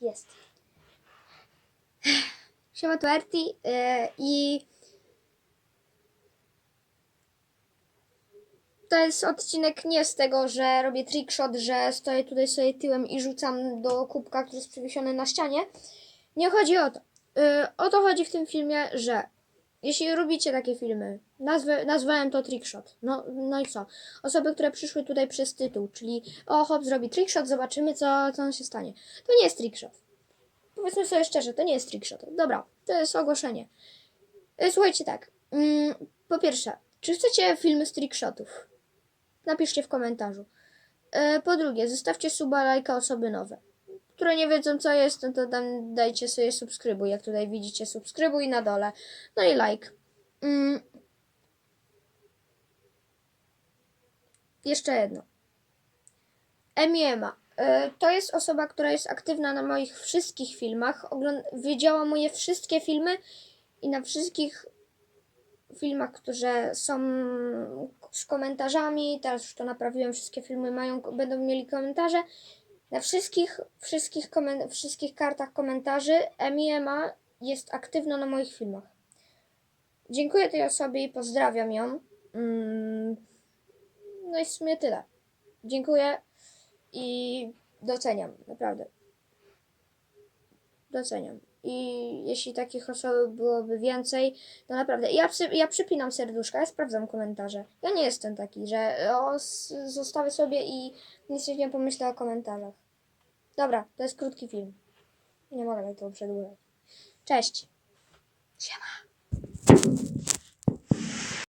Jest. Siema to Erti yy, i to jest odcinek nie z tego, że robię trickshot, że stoję tutaj sobie tyłem i rzucam do kubka, który jest przywiesiony na ścianie. Nie chodzi o to. Yy, o to chodzi w tym filmie, że jeśli robicie takie filmy, nazwę, nazwałem to trickshot. No, no i co? Osoby, które przyszły tutaj przez tytuł, czyli o hop, zrobi trickshot, zobaczymy co, co się stanie. To nie jest trickshot. Powiedzmy sobie szczerze, to nie jest trickshot. Dobra, to jest ogłoszenie. E, Słuchajcie tak. Mm, po pierwsze, czy chcecie filmy z trickshotów? Napiszcie w komentarzu. E, Po drugie, zostawcie suba, lajka osoby nowe. Które nie wiedzą co jest, no to tam dajcie sobie subskrybuj. Jak tutaj widzicie, subskrybuj na dole. No i like. Mm. Jeszcze jedno. Emiema. E, To jest osoba, która jest aktywna na moich wszystkich filmach. Ogląd- widziała moje wszystkie filmy i na wszystkich filmach, które są z komentarzami, teraz już to naprawiłem, wszystkie filmy mają, będą mieli komentarze. Na wszystkich, wszystkich, wszystkich kartach komentarzy Emiema jest aktywna na moich filmach. Dziękuję tej osobie i pozdrawiam ją. Mm. No i w sumie tyle. Dziękuję i doceniam, naprawdę. Doceniam. I jeśli takich osób byłoby więcej, to naprawdę. Ja, ja przypinam serduszka, ja sprawdzam komentarze. Ja nie jestem taki, że o, zostawię sobie i nic nie pomyślę o komentarzach. Dobra, to jest krótki film. Nie mogę tak tego przedłużać. Cześć.